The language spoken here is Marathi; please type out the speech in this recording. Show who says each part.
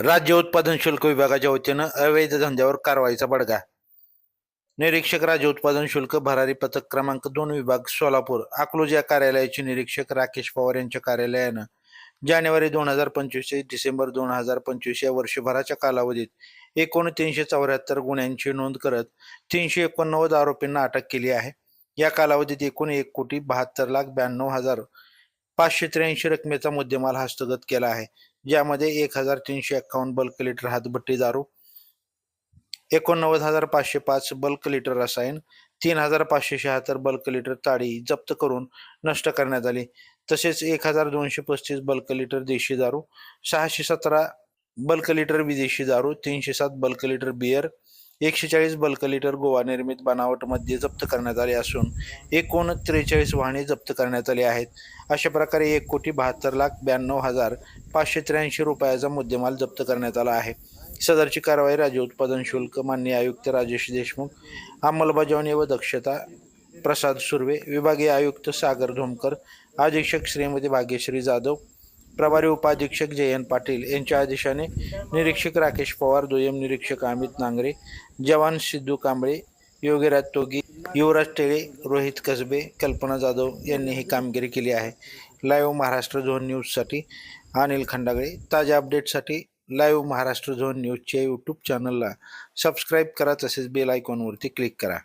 Speaker 1: राज्य उत्पादन शुल्क विभागाच्या वतीनं अवैध धंद्यावर कारवाईचा बडगा. निरीक्षक राज्य उत्पादन शुल्क भरारी पथक क्रमांक दोन विभाग सोलापूर अकलूज या कार्यालयाचे निरीक्षक राकेश पवार यांच्या कार्यालयानं जानेवारी दोन हजार पंचवीस ते डिसेंबर दोन हजार पंचवीस या वर्षभराच्या कालावधीत एकूण तीनशे चौऱ्याहत्तर गुन्ह्यांची नोंद करत तीनशे एकोणनव्वद आरोपींना अटक केली आहे. या कालावधीत एकूण एक कोटी बहात्तर लाख ब्याण्णव हजार पाचशे त्र्याऐंशी रकमेचा मुद्देमाल हस्तगत केला आहे. ज्यामध्ये एक हजार तीनशे एक्कावन्न बल्क लिटर हातभट्टी दारू एकोणनव्वद हजार पाचशे पाच बल्क लिटर रसायन तीन हजार पाचशे शहात्तर बल्क लिटर ताडी जप्त करून नष्ट करण्यात आली. तसेच एक हजार दोनशे पस्तीस बल्क लिटर देशी दारू सहाशे सतरा बल्क लिटर विदेशी दारू तीनशे सात बल्क लिटर बियर एकशे चाळीस बल्क लिटर गोवा निर्मित बनावटमध्ये जप्त करण्यात आले असून एकूण त्रेचाळीस वाहने जप्त करण्यात आली आहेत. अशा प्रकारे एक कोटी बहात्तर लाख ब्याण्णव हजार पाचशे त्र्याऐंशी रुपयाचा मुद्देमाल जप्त करण्यात आला आहे. सदरची कारवाई राज्य उत्पादन शुल्क मान्य आयुक्त राजेश देशमुख अंमलबजावणी व दक्षता प्रसाद सुर्वे विभागीय आयुक्त सागर धोमकर अधीक्षक श्रीमती भाग्यश्री जाधव प्रभारी उपाधीक्षक जयंत पाटील यांच्या आदेशाने निरीक्षक राकेश पवार दुय्यम निरीक्षक अमित नांगरे जवान सिद्धू कांबळे योगीराज तोगी युवराज टेळे रोहित कसबे कल्पना जाधव यांनी ही कामगिरी केली आहे. लाईव्ह महाराष्ट्र झोन न्यूजसाठी अनिल खंडागळे. ताज्या अपडेटसाठी लाईव्ह महाराष्ट्र झोन न्यूजच्या यूट्यूब चॅनलला सबस्क्राईब करा तसेच बेल आयकॉनवरती क्लिक करा.